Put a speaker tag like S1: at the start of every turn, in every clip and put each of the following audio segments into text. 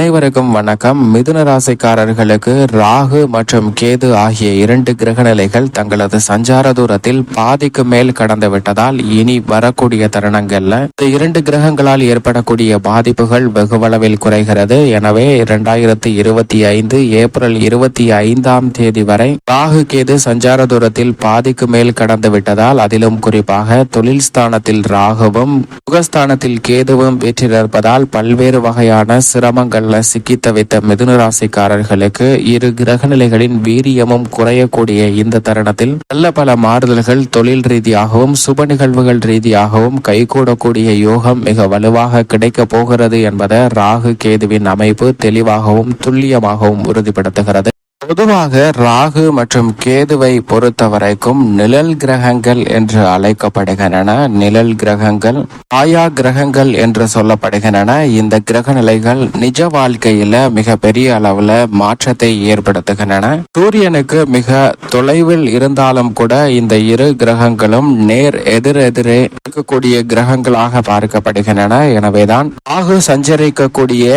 S1: அனைவருக்கும் வணக்கம். மிதுன ராசிக்காரர்களுக்கு ராகு மற்றும் கேது ஆகிய இரண்டு கிரகநிலைகள் தங்களது சஞ்சார தூரத்தில் பாதிக்கு மேல் கடந்து விட்டதால் இனி வரக்கூடிய தருணங்கள்ல இந்த இரண்டு கிரகங்களால் ஏற்படக்கூடிய பாதிப்புகள் வெகுவளவில் குறைகிறது. எனவே இரண்டாயிரத்தி இருபத்தி ஐந்து ஏப்ரல் இருபத்தி ஐந்தாம் தேதி வரை ராகு கேது சஞ்சார தூரத்தில் பாதிக்கு மேல் கடந்து விட்டதால் அதிலும் குறிப்பாக தொழில் ஸ்தானத்தில் ராகுவும் சுகஸ்தானத்தில் கேதுவும் வீற்றிருப்பதால் பல்வேறு வகையான சிரமங்கள் சிரமங்கள்ல சிக்கி தவித்த மிதுன ராசிக்காரர்களுக்கு இரு கிரகநிலைகளின் வீரியமும் குறையக்கூடிய இந்த தருணத்தில் நல்ல பல மாறுதல்கள் தொழில் ரீதியாகவும் சுப நிகழ்வுகள் ரீதியாகவும் கைகூடக்கூடிய யோகம் மிக வலுவாக கிடைக்கப் போகிறது என்பதை ராகு கேதுவின் அமைப்பு தெளிவாகவும் துல்லியமாகவும் உறுதிப்படுத்துகிறது. பொதுவாக ராகு மற்றும் கேதுவை பொறுத்த வரைக்கும் நிழல் கிரகங்கள் என்று அழைக்கப்படுகின்றன. நிழல் கிரகங்கள் ஆயா கிரகங்கள் என்று சொல்லப்படுகின்றன. இந்த கிரக நிலைகள் நிஜ வாழ்க்கையில மிக பெரிய அளவுல மாற்றத்தை ஏற்படுத்துகின்றன. சூரியனுக்கு மிக தொலைவில் இருந்தாலும் கூட இந்த இரு கிரகங்களும் நேர் எதிரெதிரே இருக்கக்கூடிய கிரகங்களாக பார்க்கப்படுகின்றன. எனவேதான் ராகு சஞ்சரிக்கக்கூடிய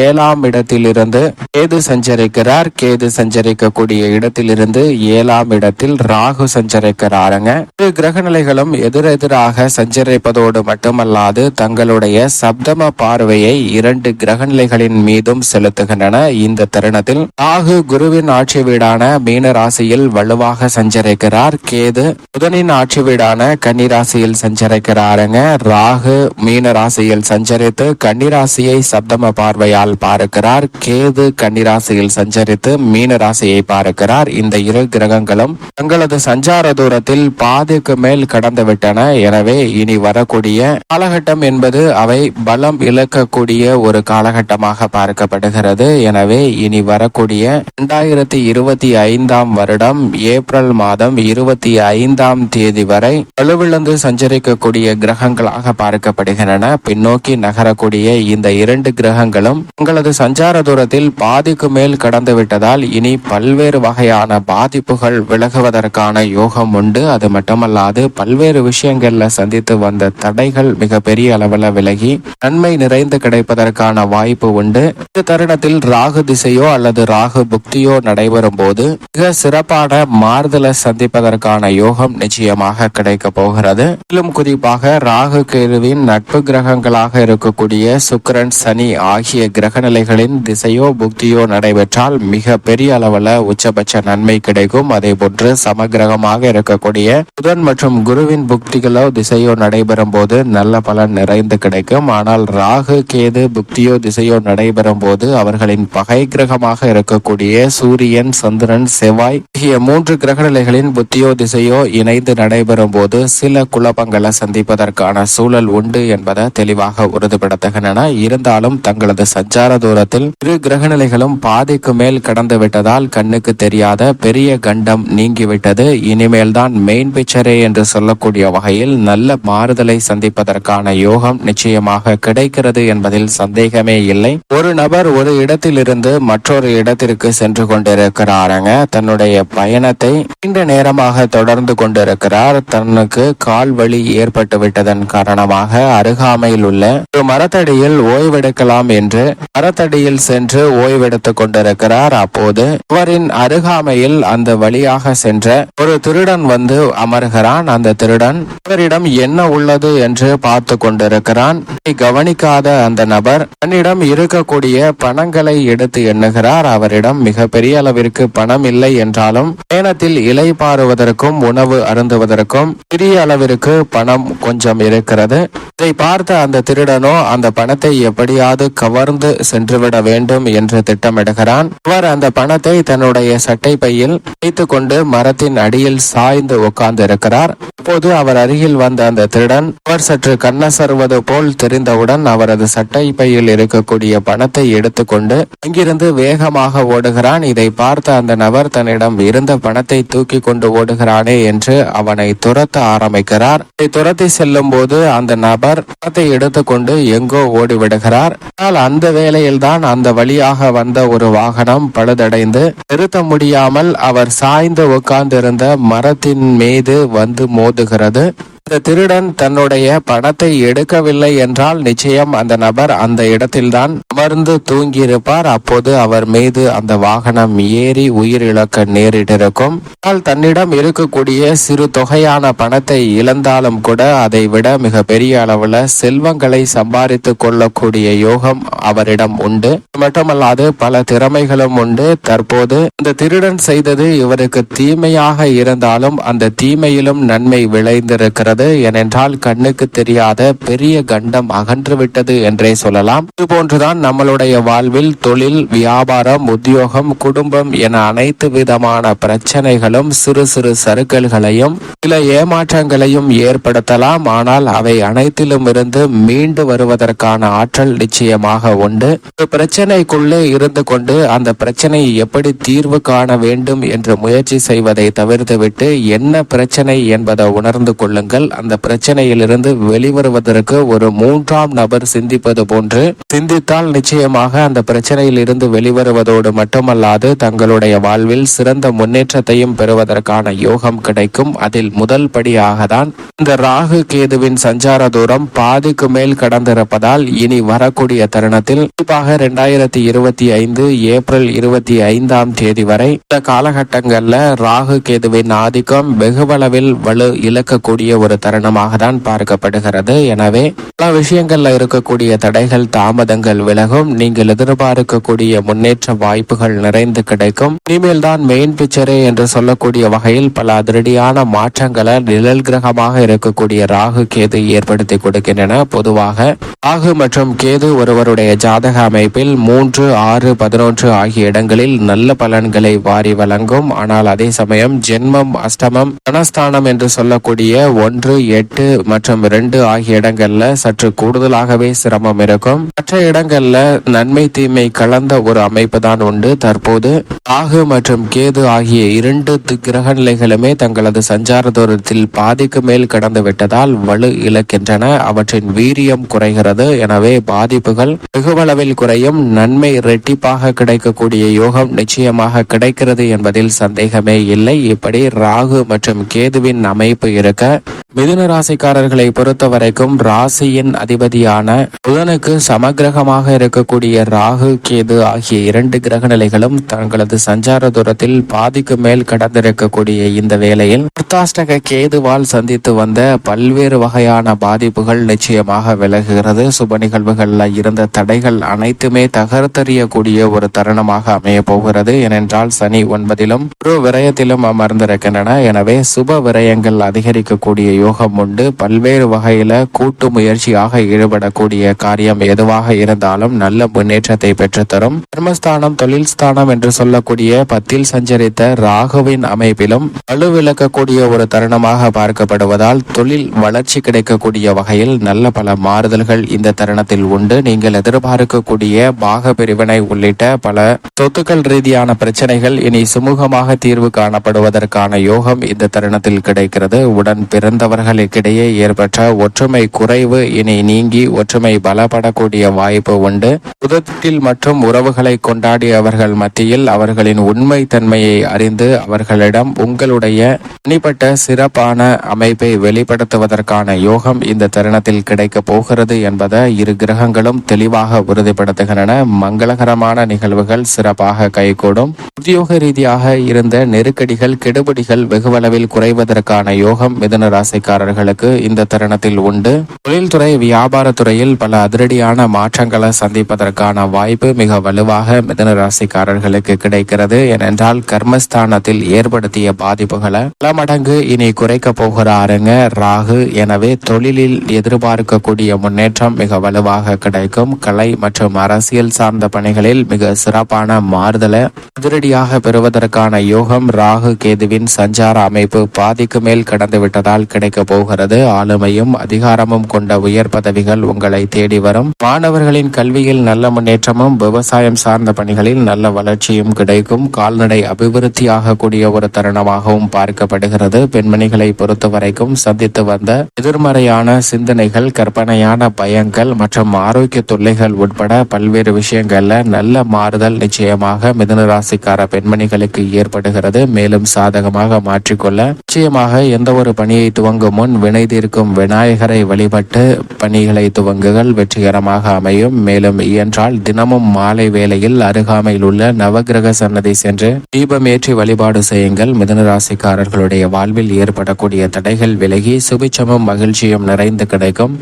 S1: ஏழாம் இடத்திலிருந்து கேது சஞ்சரிக்கிறார். கேது சஞ்சரிக்கக்கூடிய இடத்திலிருந்து ஏழாம் இடத்தில் ராகு சஞ்சரிக்கிறாருங்க. இரு கிரகநிலைகளும் எதிரெதிராக சஞ்சரிப்பதோடு மட்டுமல்லாது தங்களுடைய சப்தம பார்வையை இரண்டு கிரகநிலைகளின் மீதும் செலுத்துகின்றன. இந்த தருணத்தில் ராகு குருவின் ஆட்சி வீடான மீன ராசியில் வலுவாக சஞ்சரிக்கிறார். கேது புதனின் ஆட்சி வீடான கன்னிராசியில் சஞ்சரிக்கிறாருங்க. ராகு மீன ராசியில் சஞ்சரித்து கன்னிராசியை சப்தம பார்வையால் பார்க்கிறார். கேது கன்னிராசியில் சஞ்சரித்து மீன ராசியை பார்க்கிறார். இந்த இரு கிரகங்களும் தங்களது சஞ்சார தூரத்தில் பாதிக்கு மேல் கடந்து விட்டன எனவே இனி வரக்கூடிய காலகட்டம் என்பது அவை பலம் இழக்கக்கூடிய ஒரு காலகட்டமாக பார்க்கப்படுகிறது. எனவே இனி வரக்கூடிய இரண்டாயிரத்தி இருபத்தி ஐந்தாம் வருடம் ஏப்ரல் மாதம் இருபத்தி ஐந்தாம் தேதி வரை வலுவிழந்து சஞ்சரிக்கக்கூடிய கிரகங்களாக பார்க்கப்படுகின்றன. பின்னோக்கி நகரக்கூடிய இந்த இரண்டு கிரகங்களும் தங்களது சஞ்சார தூரத்தில் பாதிக்கு மேல் கடந்து விட்டதால் இனி பல்வேறு வகையான பாதிப்புகள் விலகுவதற்கான யோகம் உண்டு. அது மட்டுமல்லாது பல்வேறு விஷயங்கள்ல சந்தித்து வந்த தடைகள் மிக பெரிய அளவில் விலகி நன்மை நிறைந்து கிடைப்பதற்கான வாய்ப்பு உண்டு. இந்த தருணத்தில் ராகு திசையோ அல்லது ராகு புக்தியோ நடைபெறும் போது மிக சிறப்பான மாறுதலை சந்திப்பதற்கான யோகம் நிச்சயமாக கிடைக்க போகிறது. மேலும் குறிப்பாக ராகு கேதுவின் நட்பு கிரகங்களாக இருக்கக்கூடிய சுக்கிரன் சனி ஆகிய கிரக நிலைகளின் திசையோ புக்தியோ நடைபெற்றால் மிக பெரிய அளவுல உச்சபட்ச நன்மை கிடைக்கும். அதே போன்று சமகிரகமாக இருக்கக்கூடிய புதன் மற்றும் குருவின் புக்திகளோ திசையோ நடைபெறும் போது நல்ல பலன் நிறைந்து கிடைக்கும். ஆனால் ராகு கேது புக்தியோ திசையோ நடைபெறும் போது அவர்களின் பகை கிரகமாக இருக்கக்கூடிய சூரியன் சந்திரன் செவ்வாய் ஆகிய மூன்று கிரகநிலைகளின் புத்தியோ திசையோ இணைந்து நடைபெறும் போது சில குழப்பங்களை சந்திப்பதற்கான சூழல் உண்டு என்பதை தெளிவாக உறுதிப்படுத்துகின்றன. இருந்தாலும் தங்களது சஞ்சார தூரத்தில் இரு கிரகநிலைகளும் பாதிக்கு மேல் கடந்து விட்டதால் கண்ணுக்கு தெரியாத பெரிய கண்டம் நீங்கிவிட்டது. இனிமேல் தான் மெயின் பிக்சரே என்று சொல்லக்கூடிய வகையில் நல்ல மாறுதலை சந்திப்பதற்கான யோகம் நிச்சயமாக கிடைக்கிறது என்பதில் சந்தேகமே இல்லை. ஒரு நபர் ஒரு இடத்திலிருந்து மற்றொரு இடத்திற்கு சென்று கொண்டிருக்கிறாருங்க. தன்னுடைய பயணத்தை நீண்ட நேரமாக தொடர்ந்து கொண்டிருக்கிறார். தனக்கு கால் வலி ஏற்பட்டு விட்டதன் காரணமாக அருகாமையில் உள்ள ஒரு மரத்தடியில் ஓய்வெடுக்கலாம் என்று மரத்தடியில் சென்று ஓய்வெடுத்துக் கொண்டிருக்கிறார். அப்போது அவரின் அருகாமையில் அந்த வழியாக சென்ற ஒரு திருடன் வந்து அமர்கிறான். அந்த திருடன் அவரிடம் என்ன உள்ளது என்று பார்த்து கொண்டிருக்கிறான். கவனிக்காத அந்த நபர். தன்னிடம் இருக்கக்கூடிய பணங்களை எடுத்து எண்ணுகிறார். அவரிடம் மிகப்பெரிய அளவிற்கு பணம் இல்லை என்றாலும் பயணத்தில் இலை பாருவதற்கும் உணவு அருந்துவதற்கும் சிறிய அளவிற்கு பணம் கொஞ்சம் இருக்கிறது. இதை பார்த்த அந்த திருடனோ அந்த பணத்தை எப்படியாவது கவர்ந்து சென்றுவிட வேண்டும் என்று திட்டமிடுகிறான். அவர் அந்த பணத்தை தன்னுடைய சட்டை பையில் வைத்துக் கொண்டு மரத்தின் அடியில் சாய்ந்து உட்கார்ந்து இருக்கிறார் அப்போது அவர் அருகில் வந்த அந்த திருடன் அவர் சற்று கண்ணசருவது போல் தெரிந்தவுடன் அவரது சட்டை பையில் இருக்கக்கூடிய பணத்தை எடுத்துக்கொண்டு அங்கிருந்து வேகமாக ஓடுகிறான். இதை பார்த்த அந்த நபர் தன்னிடம் இருந்த பணத்தை தூக்கி கொண்டு ஓடுகிறானே என்று அவனை துரத்த ஆரம்பிக்கிறார். இதை துரத்தி செல்லும் போது அந்த நபர் பணத்தை எடுத்துக்கொண்டு எங்கோ ஓடிவிடுகிறார். ஆனால் அந்த வேளையில்தான் அந்த வழியாக வந்த ஒரு வாகனம் பழுதடைந்து நிறுத்த முடியாமல் அவர் சாய்ந்து உட்கார்ந்திருந்த மரத்தின் மீது வந்து மோதுகிறது. அந்த திருடன் தன்னுடைய பணத்தை எடுக்கவில்லை என்றால் நிச்சயம் அந்த நபர் அந்த இடத்தில்தான் அமர்ந்து தூங்கியிருப்பார். அப்போது அவர் மீது அந்த வாகனம் ஏறி உயிரிழக்க நேரிட்டிருக்கும். ஆனால் தன்னிடம் இருக்கக்கூடிய சிறு தொகையான பணத்தை இழந்தாலும் கூட அதை விட மிக பெரிய அளவுல செல்வங்களை சம்பாதித்து கொள்ளக்கூடிய யோகம் அவரிடம் உண்டு. மட்டுமல்லாது பல திறமைகளும் உண்டு. தற்போது இந்த திருடன் செய்தது இவருக்கு தீமையாக இருந்தாலும் அந்த தீமையிலும் நன்மை விளைந்திருக்கிறது. ஏனென்றால் கண்ணுக்கு தெரியாத பெரிய கண்டம் அகன்றுவிட்டது என்றே சொல்லலாம். இதுபோன்றுதான் நம்மளுடைய வாழ்வில் தொழில் வியாபாரம் உத்தியோகம் குடும்பம் என அனைத்து விதமான பிரச்சனைகளும் சிறு சிறு சறுக்கல்களையும் சில ஏமாற்றங்களையும் ஏற்படுத்தலாம். ஆனால் அவை அனைத்திலும் இருந்து மீண்டு வருவதற்கான ஆற்றல் நிச்சயமாக உண்டு. ஒரு பிரச்சனைக்குள்ளே இருந்து கொண்டு அந்த பிரச்சனையை எப்படி தீர்வு காண வேண்டும் என்று முயற்சி செய்வதை தவிர்த்துவிட்டு என்ன பிரச்சனை என்பதை உணர்ந்து கொள்ளுங்கள். அந்த பிரச்சனையிலிருந்து வெளிவருவதற்கு ஒரு மூன்றாம் நபர் சிந்திப்பது போன்று சிந்தித்தால் நிச்சயமாக அந்த பிரச்சனையில் இருந்து வெளிவருவதோடு மட்டுமல்லாது தங்களுடைய வாழ்வில் சிறந்த முன்னேற்றத்தையும் பெறுவதற்கான யோகம் கிடைக்கும். அதில் முதல் படியாக தான் இந்த ராகு கேதுவின் சஞ்சார தூரம் பாதிக்கு மேல் கடந்திருப்பதால் இனி வரக்கூடிய தருணத்தில் குறிப்பாக இரண்டாயிரத்தி இருபத்தி ஐந்து ஏப்ரல் இருபத்தி ஐந்தாம் தேதி வரை இந்த காலகட்டங்கள்ல ராகு கேதுவின் ஆதிக்கம் வெகுவளவில் வலு இழக்கக்கூடிய ஒரு தருணமாக தான் பார்க்கப்படுகிறது. எனவே பல விஷயங்கள்ல இருக்கக்கூடிய தடைகள் தாமதங்கள் விலகும். நீங்கள் எதிர்பார்க்கக்கூடிய முன்னேற்ற வாய்ப்புகள் நிறைந்து கிடைக்கும். இனிமேல் தான் மெயின் பிக்சரே என்று சொல்லக்கூடிய வகையில் பல அதிரடியான மாற்றங்களை நிழல் கிரகமாக இருக்கக்கூடிய ராகு கேது ஏற்படுத்தி கொடுக்கின்றன. பொதுவாக ராகு மற்றும் கேது ஒருவருடைய ஜாதக அமைப்பில் மூன்று ஆறு பதினொன்று ஆகிய இடங்களில் நல்ல பலன்களை வாரி வழங்கும். ஆனால் அதே சமயம் ஜென்மம் அஷ்டமம் தனஸ்தானம் என்று சொல்லக்கூடிய ஒன்று எட்டு மற்றும் இரண்டு ஆகிய இடங்கள்ல சற்று கூடுதலாகவே சிரமம் இருக்கும். மற்ற இடங்கள்ல நன்மை தீமை கலந்த ஒரு அமைப்பு தான் உண்டு. தற்போது ராகு மற்றும் கேது ஆகிய இரண்டு தி- கிரக நிலைகளுமே தங்களது சஞ்சார தூரத்தில் பாதிக்கு மேல் கடந்து விட்டதால் வலு இழக்கின்றன. அவற்றின் வீரியம் குறைகிறது. எனவே பாதிப்புகள் வெகுவளவில் குறையும். நன்மை இரட்டிப்பாக கிடைக்கக்கூடிய யோகம் நிச்சயமாக கிடைக்கிறது என்பதில் சந்தேகமே இல்லை. இப்படி ராகு மற்றும் கேதுவின் அமைப்பு இருக்க மிதுன ராசிக்காரர்களை பொறுத்த வரைக்கும் ராசியின் அதிபதியான புதனுக்கு சமகிரகமாக இருக்கக்கூடிய ராகு கேது ஆகிய இரண்டு கிரக நிலைகளும் தங்களது சஞ்சார தூரத்தில் பாதிக்கு மேல் கடந்திருக்கக்கூடிய இந்த வேளையில் அர்த்தாஷ்டக கேதுவால் சந்தித்து வந்த பல்வேறு வகையான பாதிப்புகள் நிச்சயமாக விலகுகிறது. சுப நிகழ்வுகள்ல இருந்த தடைகள் அனைத்துமே தகர்த்தறியக்கூடிய ஒரு தருணமாக அமைய போகிறது. ஏனென்றால் சனி ஒன்பதிலும் ஒரு விரயத்திலும் அமர்ந்திருக்கின்றன. எனவே சுப விரயங்கள் அதிகரிக்கக்கூடிய யோகம் உண்டு. பல்வேறு வகையில் கூட்டு முயற்சியாக ஈடுபடக்கூடிய காரியம் எதுவாக இருந்தாலும் நல்ல முன்னேற்றத்தை பெற்றுத்தரும். தர்மஸ்தானம் தொழில் ஸ்தானம் என்று சொல்லக்கூடிய பத்தில் சஞ்சரித்த ராகுவின் அமைப்பிலும் வலுவிழக்கக்கூடிய ஒரு தருணமாக பார்க்கப்படுவதால் தொழில் வளர்ச்சி கிடைக்கக்கூடிய வகையில் நல்ல பல மாறுதல்கள் இந்த தருணத்தில் உண்டு. நீங்கள் எதிர்பார்க்கக்கூடிய பாக பிரிவினை உள்ளிட்ட பல சொத்துக்கள் ரீதியான பிரச்சனைகள் இனி சுமூகமாக தீர்வு காணப்படுவதற்கான யோகம் இந்த தருணத்தில் கிடைக்கிறது. உடன் பிறந்த பிறந்தவர்களுக்கிடையே ஏற்பட்ட ஒற்றுமை குறைவு இனி நீங்கி ஒற்றுமை பலப்படக்கூடிய வாய்ப்பு உண்டு. புதத்தில் மற்றும் உறவுகளை கொண்டாடியவர்கள் மத்தியில் அவர்களின் உண்மை தன்மையை அறிந்து அவர்களிடம் உங்களுடைய தனிப்பட்ட சிறப்பான அமைப்பை வெளிப்படுத்துவதற்கான யோகம் இந்த தருணத்தில் கிடைக்கப் போகிறது என்பதை இரு கிரகங்களும் தெளிவாக உறுதிப்படுத்துகின்றன. மங்களகரமான நிகழ்வுகள் சிறப்பாக கைகூடும். உத்தியோக ரீதியாக இருந்த நெருக்கடிகள் கெடுபிடிகள் வெகுவளவில் குறைவதற்கான யோகம் மிதுன ராசிக்காரர்களுக்கு இந்த தருணத்தில் உண்டு. தொழில்துறை வியாபாரத்துறையில் பல அதிரடியான மாற்றங்களை சந்திப்பதற்கான வாய்ப்பு மிக வலுவாக மிதன ராசிக்காரர்களுக்கு கிடைக்கிறது. ஏனென்றால் கர்மஸ்தானத்தில் ஏற்படுத்திய பாதிப்புகளை பல மடங்கு இனி குறைக்க போகிறாருங்க ராகு. எனவே தொழிலில் எதிர்பார்க்கக்கூடிய முன்னேற்றம் மிக வலுவாக கிடைக்கும். கலை மற்றும் அரசியல் சார்ந்த பணிகளில் மிக சிறப்பான மாறுதலை அதிரடியாக பெறுவதற்கான யோகம் ராகு கேதுவின் சஞ்சார அமைப்பு பாதிக்கு மேல் கடந்து விட்டதால் கிடைக்க போகிறது. ஆளுமையும் அதிகாரமும் கொண்ட உயர் பதவிகள் உங்களை தேடி வரும். மாணவர்களின் கல்வியில் நல்ல முன்னேற்றமும் விவசாயம் சார்ந்த பணிகளில் நல்ல வளர்ச்சியும் கிடைக்கும். கால்நடை அபிவிருத்தியாக கூடிய ஒரு தருணமாகவும் பார்க்கப்படுகிறது. பெண்மணிகளை பொறுத்தவரைக்கும் சந்தித்து வந்த எதிர்மறையான சிந்தனைகள் கற்பனையான பயங்கள் மற்றும் ஆரோக்கிய தொல்லைகள் உட்பட பல்வேறு விஷயங்கள்ல நல்ல மாறுதல் நிச்சயமாக மிதனராசிக்கார பெண்மணிகளுக்கு ஏற்படுகிறது. மேலும் சாதகமாக மாற்றிக்கொள்ள நிச்சயமாக எந்த ஒரு பணியை துவங்க துவங்கும் முன் வினை தீர்க்கும் விநாயகரை வழிபட்டு பணிகளை துவங்குகள் வெற்றிகரமாக அமையும். மேலும் இயன்றால் தினமும் மாலை வேளையில் அருகாமையில் உள்ள நவகிரக சன்னதி சென்று தீபமேற்றி வழிபாடு செய்யுங்கள். மிதனராசிக்காரர்களுடைய வாழ்வில் ஏற்படக்கூடிய தடைகள் விலகி சுபிச்சமும் மகிழ்ச்சியும் நிறைந்து கிடைக்கும்.